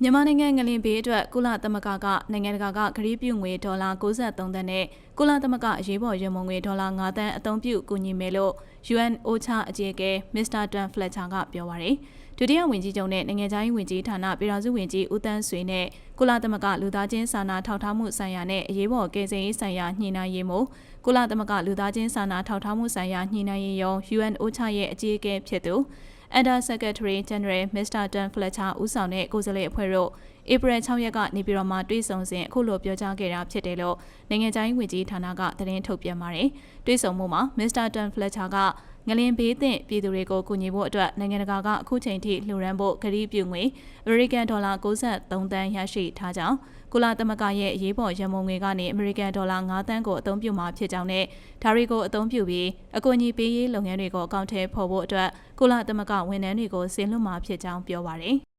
မြန်မာနိုင်ငံငလင်ဘေးအတွက်ကုလသမဂ္ဂကနိုင်ငံတကာကဂရီးပြုငွေဒေါ်လာ63သန်းနဲ့ကုလသမဂ္ဂအရေးပေါ်ရန်ပုံငွေဒေါ်လာ9သန်းအသုံးပြုကူညီမယ်လို့ UN OCHA အကြီးအကဲမစ္စတာတန်ဖလက်ချာကပြောပါရယ်ဒုတိယဝန်ကြီးချုပ်နဲ့နိုင်ငံခြားရေးဝန်ကြီးဌာနပြည်ထောင်စုဝန်ကြီးဦးတန်းဆွေနဲ့ကုလသမဂ္ဂလူသားချင်းစာနာထောက်ထားမှုဆိုင်ရာနဲ့အရေးပေါ်ကယ်ဆယ်ရေးဆိုင်ရာညှိနှိုင်းရေးမှကုလသမဂ္ဂလူသားချင်းစာနာထောက်ထားမှုဆိုင်ရာညှိနှိုင်းရေးရုံး UN OCHA ရဲ့အကြီးအကဲဖြစ်သူ Under Secretary General Mr. Dan Fletcher ဦးဆောင်တဲ့ကိုယ်စားလှယ်အဖွဲ့တို့ဧပြီ6ရက်ကနေပြည်တော်မှာတွေ့ဆုံစဉ်အခုလိုပြောကြားခဲ့တာဖြစ်တယ်လို့နိုင်ငံခြားရေးဝန်ကြီးဌာနကသတင်းထုတ်ပြန်ပါတယ်။တွေ့ဆုံမှုမှာ Mr. Dan Fletcher က ငလင်ဘေးသင့်ပြည်သူတွေကိုကူညီဖို့အတွက်နိုင်ငံတကာကအခုချိန်ထိလှူဒန်းဖို့ကတိပြုငွေအမေရိကန်ဒေါ်လာ63သန်းရရှိထားကြောင်းကုလသမဂ္ဂရဲ့အရေးပေါ်ရန်ပုံငွေကနေအမေရိကန်ဒေါ်လာ9သန်းကိုအသုံးပြုမှာဖြစ်ကြောင်းနဲ့ဒါတွေကိုအသုံးပြုပြီးအကူအညီပေးရေးလုပ်ငန်းတွေကိုအကောင့်ထဲပေါ်ဖို့အတွက်ကုလသမဂ္ဂဝန်ထမ်းတွေကိုဆင်လွှတ်မှာဖြစ်ကြောင်းပြောပါရယ်